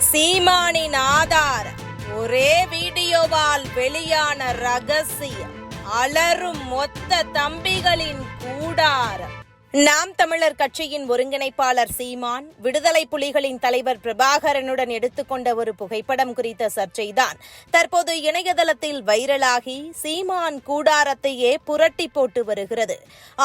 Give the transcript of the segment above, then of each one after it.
சீமானின் ஆதார். ஒரே வீடியோவால் வெளியான ரகசியம். அலரும் மொத்த தம்பிகளின் கூடாரம். நாம் தமிழர் கட்சியின் ஒருங்கிணைப்பாளர் சீமான் விடுதலை புலிகளின் தலைவர் பிரபாகரனுடன் எடுத்துக்கொண்ட ஒரு புகைப்படம் குறித்த சர்ச்சைதான். தற்போது இணையதளத்தில் வைரலாகி சீமான் கூடாரத்தையே புரட்டி போட்டு வருகிறது.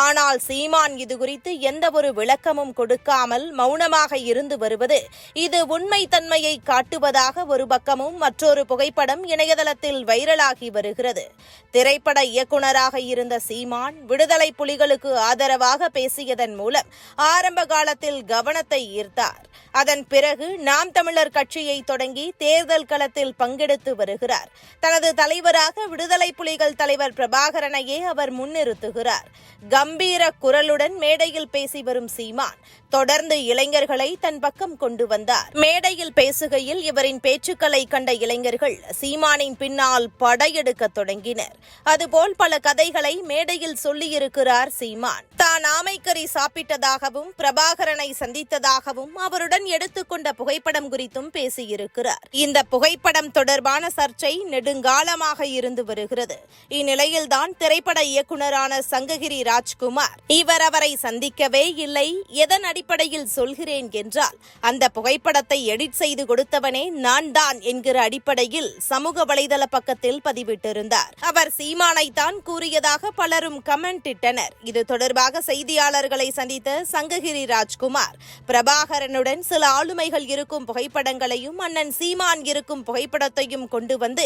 ஆனால் சீமான் இது குறித்து எந்த ஒரு விளக்கமும் கொடுக்காமல் மௌனமாக இருந்து வருவது இது உண்மை தன்மையை காட்டுவதாக ஒரு பக்கமும் மற்றொரு புகைப்படம் இணையதளத்தில் வைரலாகி வருகிறது. திரைப்பட இயக்குனராக இருந்த சீமான் விடுதலை புலிகளுக்கு ஆதரவாக பேச பேசியதன் மூலம் ஆரம்ப காலத்தில் கவனத்தை ஈர்த்தார். அதன் பிறகு நாம் தமிழர் கட்சியை தொடங்கி தேர்தல் களத்தில் பங்கெடுத்து வருகிறார். தனது தலைவராக விடுதலை புலிகள் தலைவர் பிரபாகரனையே அவர் முன்னிறுத்துகிறார். கம்பீர குரலுடன் மேடையில் பேசி வரும் சீமான் தொடர்ந்து இளைஞர்களை தன் பக்கம் கொண்டு வந்தார். மேடையில் பேசுகையில் இவரின் பேச்சுக்களை கண்ட இளைஞர்கள் சீமானின் பின்னால் படையெடுக்க தொடங்கினர். அதுபோல் பல கதைகளை மேடையில் சொல்லியிருக்கிறார் சீமான். தான் ஆமைக்கறி சாப்பிட்டதாகவும் பிரபாகரனை சந்தித்ததாகவும் அவருடன் எடுத்துக்கொண்ட புகைப்படம் குறித்தும் பேசியிருக்கிறார். இந்த புகைப்படம் தொடர்பான சர்ச்சை நெடுங்காலமாக இருந்து வருகிறது. இந்நிலையில்தான் திரைப்பட இயக்குநரான சங்ககிரி ராஜ்குமார் இவர் அவரை சந்திக்கவே இல்லை எதன் அடிப்படையில் சொல்கிறேன் என்றால் அந்த புகைப்படத்தை எடிட் செய்து கொடுத்தவனே நான் தான் என்கிற அடிப்படையில் சமூக வலைதள பக்கத்தில் பதிவிட்டிருந்தார். அவர் சீமானை தான் கூறியதாக பலரும் கமெண்ட் இட்டனர். இது தொடர்பாக செய்தியாளர்களை சந்தித்த சங்ககிரி ராஜ்குமார் பிரபாகரனுடன் சில ஆளுமைகள் இருக்கும் புகைப்படங்களையும் அண்ணன் சீமான் இருக்கும் புகைப்படத்தையும் கொண்டு வந்து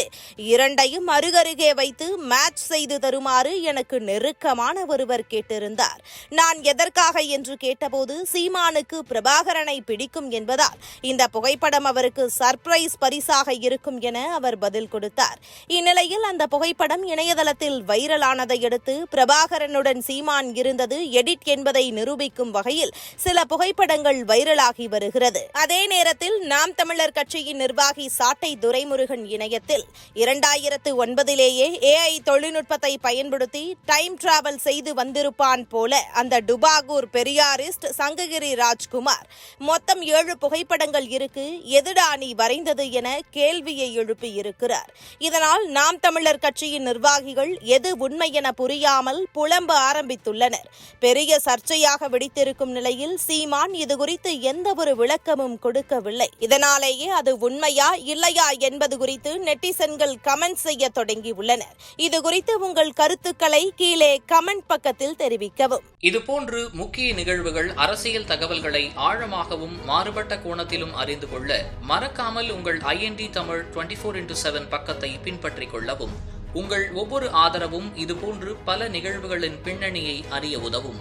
இரண்டையும் அருகருகே வைத்து மேட்ச் செய்து தருமாறு எனக்கு நெருக்கமான ஒருவர் கேட்டிருந்தார். நான் எதற்காக என்று கேட்டபோது சீமானுக்கு பிரபாகரனை பிடிக்கும் என்பதால் இந்த புகைப்படம் அவருக்கு சர்ப்ரைஸ் பரிசாக இருக்கும் என அவர் பதில் கொடுத்தார். இந்நிலையில் அந்த புகைப்படம் இணையதளத்தில் வைரலானதை அடுத்து பிரபாகரனுடன் சீமான் இருந்தது எடிட் என்பதை நிரூபிக்கும் வகையில் சில புகைப்படங்கள் வைரலாகி வருகிறது அதே நேரத்தில் நாம் தமிழர் கட்சியின் நிர்வாகி சாட்டை துரைமுருகன் இணையத்தில் இரண்டாயிரத்து ஒன்பதிலேயே ஏஐ தொழில்நுட்பத்தை பயன்படுத்தி டைம் டிராவல் செய்து வந்திருப்பான் போல அந்த டுபாகூர் பெரியாரிஸ்ட் சங்ககிரி ராஜ்குமார். மொத்தம் ஏழு புகைப்படங்கள் இருக்கு எதுடா நீ வரைந்தது என கேள்வியை எழுப்பி இருக்கிறார் இதனால் நாம் தமிழர் கட்சியின் நிர்வாகிகள் எது உண்மை என புரியாமல் புலம்ப ஆரம்பித்துள்ளனர். பெரிய சர்ச்சையாக வெடித்திருக்கும் நிலையில் சீமான் இது குறித்து எந்த ஒரு விளக்கமும் கொடுக்கவில்லை. இதனாலேயே அது உண்மையா இல்லையா என்பது குறித்து நெட்டிசன்கள் கமெண்ட் செய்ய தொடங்கியுள்ளனர். இது குறித்து உங்கள் கருத்துக்களை கீழே கமெண்ட் பக்கத்தில் தெரிவிக்கவும். இதுபோன்று முக்கிய நிகழ்வுகள் அரசியல் தகவல்களை ஆழமாகவும் மாறுபட்ட கோணத்திலும் அறிந்து கொள்ள மறக்காமல் உங்கள் IND Tamil twenty four into seven பக்கத்தை பின்பற்றிக் கொள்ளவும். உங்கள் ஒவ்வொரு ஆதரவும் இதுபோன்று பல நிகழ்வுகளின் பின்னணியை அறிய உதவும்.